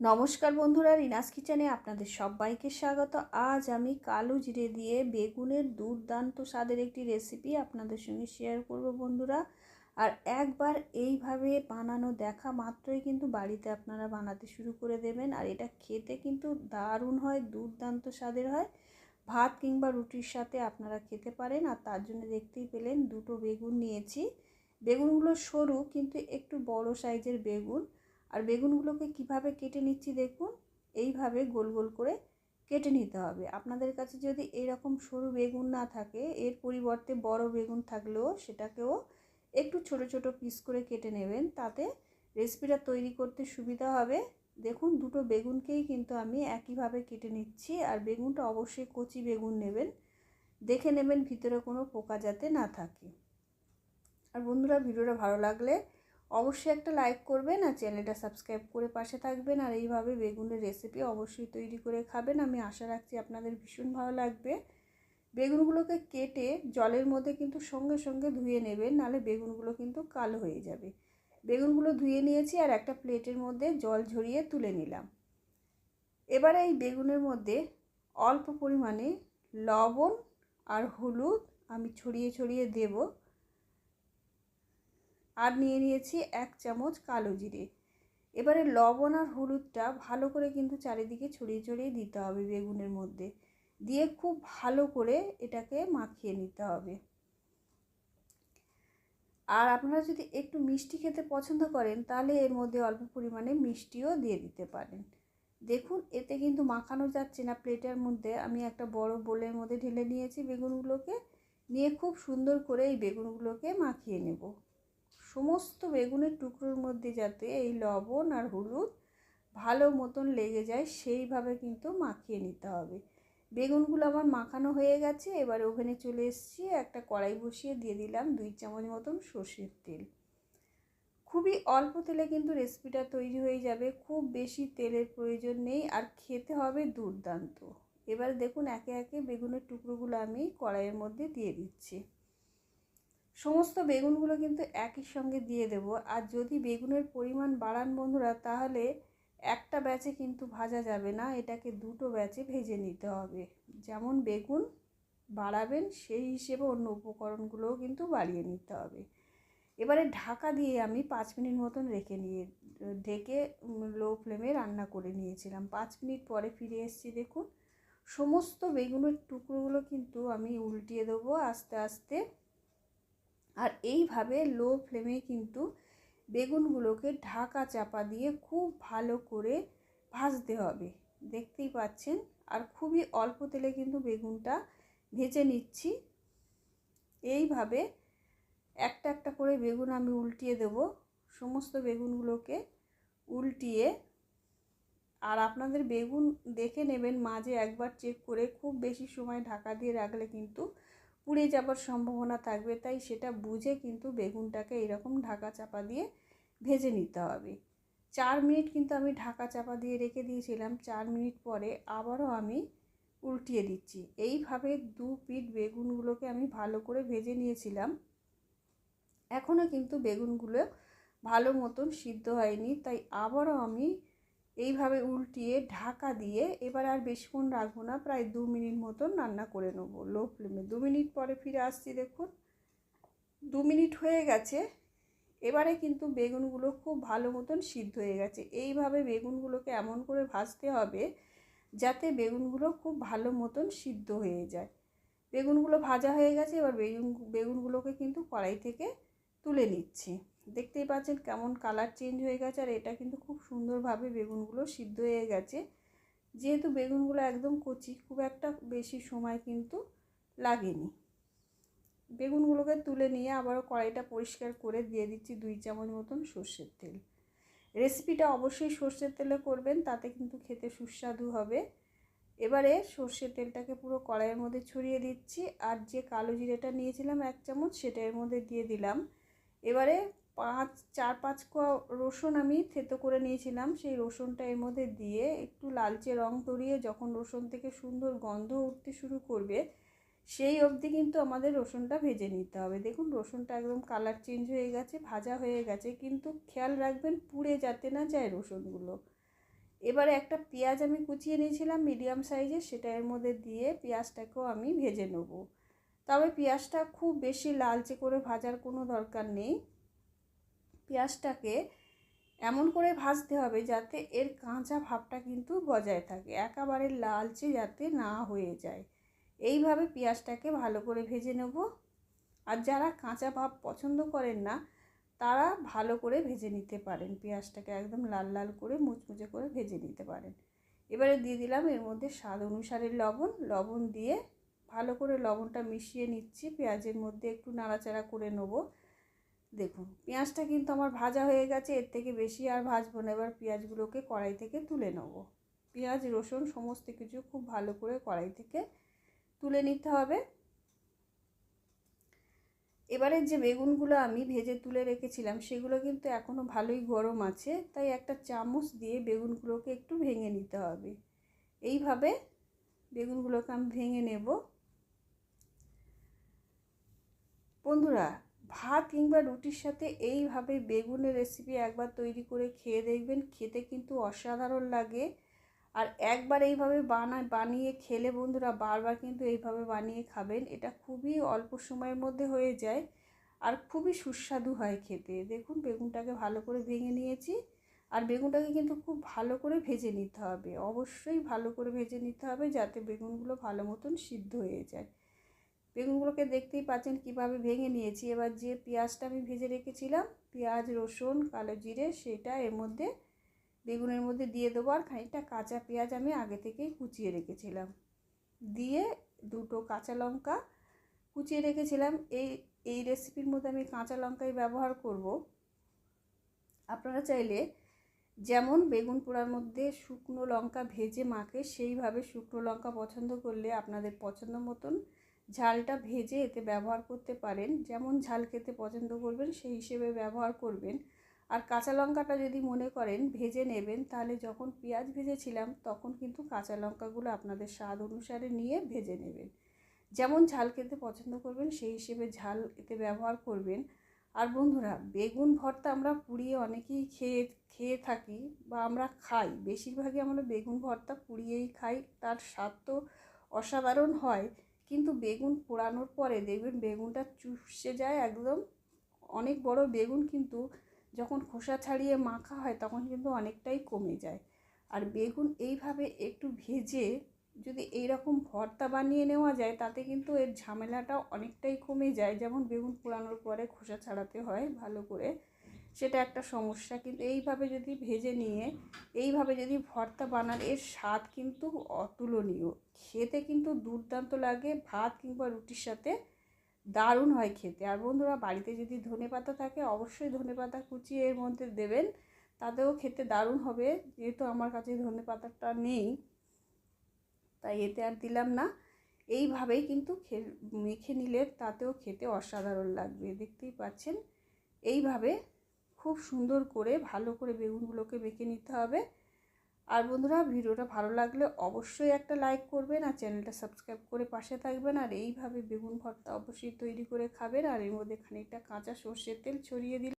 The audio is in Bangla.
নমস্কার বন্ধুরা, রিনাস কিচেনে আপনাদের সবাইকে স্বাগত। আজ আমি কালো জিরে দিয়ে বেগুনের দুর্দান্ত স্বাদের একটি রেসিপি আপনাদের সঙ্গে শেয়ার করব বন্ধুরা। আর একবার এইভাবে বানানো দেখা মাত্রই কিন্তু বাড়িতে আপনারা বানাতে শুরু করে দেবেন। আর এটা খেতে কিন্তু দারুণ হয়, দুর্দান্ত স্বাদের হয়। ভাত কিংবা রুটির সাথে আপনারা খেতে পারেন। আর তার জন্য দেখতেই পেলেন দুটো বেগুন নিয়েছি। বেগুনগুলো সরু, কিন্তু একটু বড় সাইজের বেগুন। আর বেগুনগুলোকে কীভাবে কেটে নিচ্ছি দেখুন, এইভাবে গোল গোল করে কেটে নিতে হবে। আপনাদের কাছে যদি এরকম সরু বেগুন না থাকে, এর পরিবর্তে বড় বেগুন থাকলেও সেটাকেও একটু ছোট ছোট পিস করে কেটে নেবেন, তাতে রেসিপিটা তৈরি করতে সুবিধা হবে। দেখুন, দুটো বেগুনকেই কিন্তু আমি একইভাবে কেটে নিচ্ছি আর বেগুনটা অবশ্যই কচি বেগুন নেবেন। দেখে নেবেন ভিতরে কোনো পোকা যাতে না থাকে। আর বন্ধুরা, ভিডিওটা ভালো লাগলে অবশ্যই একটা লাইক করবেন আর চ্যানেলটা সাবস্ক্রাইব করে পাশে থাকবেন। আর এইভাবে বেগুনের রেসিপি অবশ্যই তৈরি করে খাবেন। আমি আশা রাখছি আপনাদের ভীষণ ভালো লাগবে। বেগুনগুলোকে কেটে জলের মধ্যে কিন্তু সঙ্গে সঙ্গে ধুয়ে নেবেন, নাহলে বেগুনগুলো কিন্তু কালো হয়ে যাবে। বেগুনগুলো ধুয়ে নিয়েছি আর একটা প্লেটের মধ্যে জল ঝরিয়ে তুলে নিলাম। এবারে এই বেগুনের মধ্যে অল্প পরিমাণে লবণ আর হলুদ আমি ছড়িয়ে ছড়িয়ে দেবো। আর নিয়ে নিয়েছি এক চামচ কালো জিরে। এবারে লবণ আর হলুদটা ভালো করে কিন্তু চারিদিকে ছড়িয়ে ছড়িয়ে দিতে হবে বেগুনের মধ্যে। দিয়ে খুব ভালো করে এটাকে মাখিয়ে নিতে হবে। আর আপনারা যদি একটু মিষ্টি খেতে পছন্দ করেন, তাহলে এর মধ্যে অল্প পরিমাণে মিষ্টিও দিয়ে দিতে পারেন। দেখুন, এতে কিন্তু মাখানো যাচ্ছে না। প্লেটের মধ্যে আমি একটা বড় বোলের মধ্যে ঢেলে নিয়েছি বেগুনগুলোকে। নিয়ে খুব সুন্দর করে এই বেগুনগুলোকে মাখিয়ে নেব। সমস্ত বেগুনের টুকরোর মধ্যে যাতে এই লবণ আর হলুদ ভালো মতন লেগে যায়, সেইভাবে কিন্তু মাখিয়ে নিতে হবে। বেগুনগুলো আমার মাখানো হয়ে গেছে, এবার ওভেনে চলে এসেছি, একটা কড়াই বসিয়ে দিয়ে দিলাম দুই চামচ মতন সর্ষের তেল। খুবই অল্প তেলে কিন্তু রেসিপিটা তৈরি হয়ে যাবে, খুব বেশি তেলের প্রয়োজন নেই আর খেতে হবে দুর্দান্ত। এবার দেখুন একে একে বেগুনের টুকরোগুলো আমি কড়াইয়ের মধ্যে দিয়ে দিচ্ছি। সমস্ত বেগুনগুলো কিন্তু একই সঙ্গে দিয়ে দেব। আর যদি বেগুনের পরিমাণ বাড়ান বন্ধুরা, তাহলে একটা ব্যাচে কিন্তু ভাজা যাবে না, এটাকে দুটো ব্যাচে ভেজে নিতে হবে। যেমন বেগুন বাড়াবেন, সেই হিসেবে অন্য উপকরণগুলোও কিন্তু বাড়িয়ে নিতে হবে। এবারে ঢাকা দিয়ে আমি পাঁচ মিনিট মতন রেখে নিয়ে, ঢেকে লো ফ্লেমে রান্না করে নিয়েছিলাম। পাঁচ মিনিট পরে ফিরে এসেছি, দেখুন। সমস্ত বেগুনের টুকরোগুলো কিন্তু আমি উল্টিয়ে দেবো আস্তে আস্তে। আর এইভাবে লো ফ্লেমে কিন্তু বেগুনগুলোকে ঢাকা চাপা দিয়ে খুব ভালো করে ভাজতে হবে। দেখতেই পাচ্ছেন? আর খুবই অল্প তেলে কিন্তু বেগুনটা ভেজে নিচ্ছি। এইভাবে একটা একটা করে বেগুন আমি উল্টিয়ে দেব। সমস্ত বেগুনগুলোকে উল্টিয়ে আর আপনাদের বেগুন দেখে নেবেন, মাঝে একবার চেক করে খুব বেশি সময় ঢাকা দিয়ে রাখলে কিন্তু পুড়ে যাবার সম্ভাবনা থাকবে, তাই সেটা বুঝে কিন্তু বেগুনটাকে এরকম ঢাকা চাপা দিয়ে ভেজে নিতে হবে। চার মিনিট কিন্তু আমি ঢাকা চাপা দিয়ে রেখে দিয়েছিলাম, চার মিনিট পরে আবারও আমি উল্টিয়ে দিচ্ছি। এইভাবে দু পিঠ বেগুনগুলোকে আমি ভালো করে ভেজে নিয়েছিলাম। এখনও কিন্তু বেগুনগুলো ভালো মতন সিদ্ধ হয়নি, তাই আবারও আমি এইভাবে উল্টিয়ে ঢাকা দিয়ে এবার আর বেশিক্ষণ রাখব না, প্রায় দু মিনিট মতন রান্না করে নেব। লো ফ্লেমে দু মিনিট পরে ফিরে আসছি দেখুন। দু মিনিট হয়ে গেছে, এবারে কিন্তু বেগুনগুলো খুব ভালো মতন সিদ্ধ হয়ে গেছে। এইভাবে বেগুনগুলোকে এমন করে ভাজতে হবে যাতে বেগুনগুলো খুব ভালো মতন সিদ্ধ হয়ে যায়। বেগুনগুলো ভাজা হয়ে গেছে, এবার বেগুন, বেগুনগুলোকে কিন্তু কড়াই থেকে তুলে নিচ্ছি। দেখতেই পাচ্ছেন কেমন কালার চেঞ্জ হয়ে গেছে আর এটা কিন্তু খুব সুন্দরভাবে বেগুনগুলো সিদ্ধ হয়ে গেছে। যেহেতু বেগুনগুলো একদম কচি, খুব একটা বেশি সময় কিন্তু লাগেনি। বেগুনগুলোকে তুলে নিয়ে আবারও কড়াইটা পরিষ্কার করে দিয়ে দিচ্ছি দুই চামচ মতন সর্ষের তেল। রেসিপিটা অবশ্যই সর্ষের তেলে করবেন, তাতে কিন্তু খেতে সুস্বাদু হবে। এবারে সর্ষের তেলটাকে পুরো কড়াইয়ের মধ্যে ছড়িয়ে দিচ্ছি আর যে কালো জিরেটা নিয়েছিলাম এক চামচ সেটা এর মধ্যে দিয়ে দিলাম। এবারে পাঁচ, চার, পাঁচ কোয়া রসুন আমি থেতো করে নিয়েছিলাম। সেই রসুনটা এর মধ্যে দিয়ে একটু লালচে রং তরিয়ে যখন রসুন থেকে সুন্দর গন্ধ উঠতে শুরু করবে, সেই অবধি কিন্তু আমাদের রসুনটা ভেজে নিতে হবে। দেখুন, রসুনটা একদম কালার চেঞ্জ হয়ে গেছে, ভাজা হয়ে গেছে, কিন্তু খেয়াল রাখবেন পুড়ে যাতে না যায় রসুনগুলো। এবারে একটা পেঁয়াজ আমি কুচিয়ে নিয়েছিলাম মিডিয়াম সাইজের সেটা এর মধ্যে দিয়ে পেঁয়াজটাকেও আমি ভেজে নেব। তবে পেঁয়াজটা খুব বেশি লালচে করে ভাজার কোনো দরকার নেই। পেঁয়াজটাকে এমন করে ভাজতে হবে যাতে এর কাঁচা ভাবটা কিন্তু বজায় থাকে, একেবারে লালচে যাতে না হয়ে যায়। এইভাবে পেঁয়াজটাকে ভালো করে ভেজে নেব। আর যারা কাঁচা ভাব পছন্দ করেন না, তারা ভালো করে ভেজে নিতে পারেন। পেঁয়াজটাকে একদম লাল লাল করে মুচমুচে করে ভেজে নিতে পারেন। এবারে দিয়ে দিলাম এর মধ্যে স্বাদ অনুসারে লবণ। লবণ দিয়ে ভালো করে লবণটা মিশিয়ে নিচ্ছি। পেঁয়াজের মধ্যে একটু নাড়াচাড়া করে নেব। দেখুন, পেঁয়াজটা কিন্তু আমার ভাজা হয়ে গেছে, এর থেকে বেশি আর ভাজবো না। এবার পেঁয়াজগুলোকে কড়াই থেকে তুলে নেব। পেঁয়াজ, রসুন, সমস্ত কিছু খুব ভালো করে কড়াই থেকে তুলে নিতে হবে। এবারে যে বেগুনগুলো আমি ভেজে তুলে রেখেছিলাম, সেগুলো কিন্তু এখনও ভালোই গরম আছে। তাই একটা চামচ দিয়ে বেগুনগুলোকে একটু ভেঙে নিতে হবে। এইভাবে বেগুনগুলোকে আমি ভেঙে নেব। বন্ধুরা, ভাত কিংবা রুটির সাথে এইভাবে বেগুনের রেসিপি একবার তৈরি করে খেয়ে দেখবেন, খেতে কিন্তু অসাধারণ লাগে। আর একবার এইভাবে বানা বানিয়ে খেলে বন্ধুরা বারবার কিন্তু এইভাবে বানিয়ে খাবেন, এটা খুবই অল্প সময়ের মধ্যে হয়ে যায় আর খুবই সুস্বাদু হয় খেতে। দেখুন, বেগুনটাকে ভালো করে ভেঙে নিয়েছি আর বেগুনটাকে কিন্তু খুব ভালো করে ভেজে নিতে হবে। অবশ্যই ভালো করে ভেজে নিতে হবে যাতে বেগুনগুলো ভালো মতন সিদ্ধ হয়ে যায়। বেগুনগুলোকে দেখতেই পাচ্ছেন কীভাবে ভেঙে নিয়েছি। এবার যে পেঁয়াজটা আমি ভেজে রেখেছিলাম, পেঁয়াজ, রসুন, কালো জিরে, সেটা এর মধ্যে বেগুনের মধ্যে দিয়ে দেবো আর খানিকটা কাঁচা পেঁয়াজ আমি আগে থেকেই কুচিয়ে রেখেছিলাম। দিয়ে দুটো কাঁচা লঙ্কা কুচিয়ে রেখেছিলাম। এই এই রেসিপির মধ্যে আমি কাঁচা লঙ্কাই ব্যবহার করব। আপনারা চাইলে যেমন বেগুন পোড়ার মধ্যে শুকনো লঙ্কা ভেজে মাখে, সেইভাবে শুকনো লঙ্কা পছন্দ করলে আপনাদের পছন্দ মতন ঝালটা ভেজে এতে ব্যবহার করতে পারেন। যেমন ঝাল খেতে পছন্দ করবেন, সেই হিসেবে ব্যবহার করবেন। আর কাঁচা লঙ্কাটা যদি মনে করেন ভেজে নেবেন, তাহলে যখন পেঁয়াজ ভেজেছিলাম, তখন কিন্তু কাঁচা লঙ্কাগুলো আপনাদের স্বাদ অনুসারে নিয়ে ভেজে নেবেন। যেমন ঝাল খেতে পছন্দ করবেন, সেই হিসেবে ঝাল এতে ব্যবহার করবেন। আর বন্ধুরা, বেগুন ভর্তা আমরা পুড়িয়ে অনেকেই খেয়ে খেয়ে থাকি বা আমরা খাই। বেশিরভাগই আমরা বেগুন ভর্তা পুড়িয়েই খাই, তার স্বাদ তো অসাধারণ হয়। কিন্তু বেগুন পোড়ানোর পরে দেখবেন বেগুনটা চুষে যায় একদম। অনেক বড় বেগুন কিন্তু যখন খোসা ছাড়িয়ে মাখা হয় তখন কিন্তু অনেকটাই কমে যায়। আর বেগুন এইভাবে একটু ভেজে যদি এই রকম ভর্তা বানিয়ে নেওয়া যায় তাতে কিন্তু এর ঝামেলাটা অনেকটাই কমে যায়। যেমন বেগুন পোড়ানোর পরে খোসা ছাড়াতে হয় ভালো করে। সেটা একটা সমস্যা। কিন্তু এইভাবে যদি ভেজে নিয়ে, এইভাবে যদি ভর্তা বানান, এর স্বাদ কিন্তু অতুলনীয়। খেতে কিন্তু দুর্দান্ত লাগে, ভাত কিংবা রুটির সাথে দারুণ হয় খেতে। আর বন্ধুরা, বাড়িতে যদি ধনে পাতা থাকে, অবশ্যই ধনে পাতা কুচিয়ে এর মধ্যে দেবেন। তাতেও খেতে দারুণ হবে, যেহেতু আমার কাছে ধনে পাতাটা নেই, তাই এতে আর দিলাম না। এইভাবেই কিন্তু মেখে নিলে তাতেও খেতে অসাধারণ লাগবে, দেখতেই পাচ্ছেন? এইভাবে খুব সুন্দর করে ভালো করে বেগুনগুলোকে বেঁকে নিতে হবে। আর বন্ধুরা, ভিডিওটা ভালো লাগলে অবশ্যই একটা লাইক করবেন আর চ্যানেলটা সাবস্ক্রাইব করে পাশে থাকবেন। আর এইভাবে বেগুন ভর্তা অবশ্যই তৈরি করে খাবেন। আর এর মধ্যে খানিকটা কাঁচা সর্ষের তেল ছড়িয়ে দিলে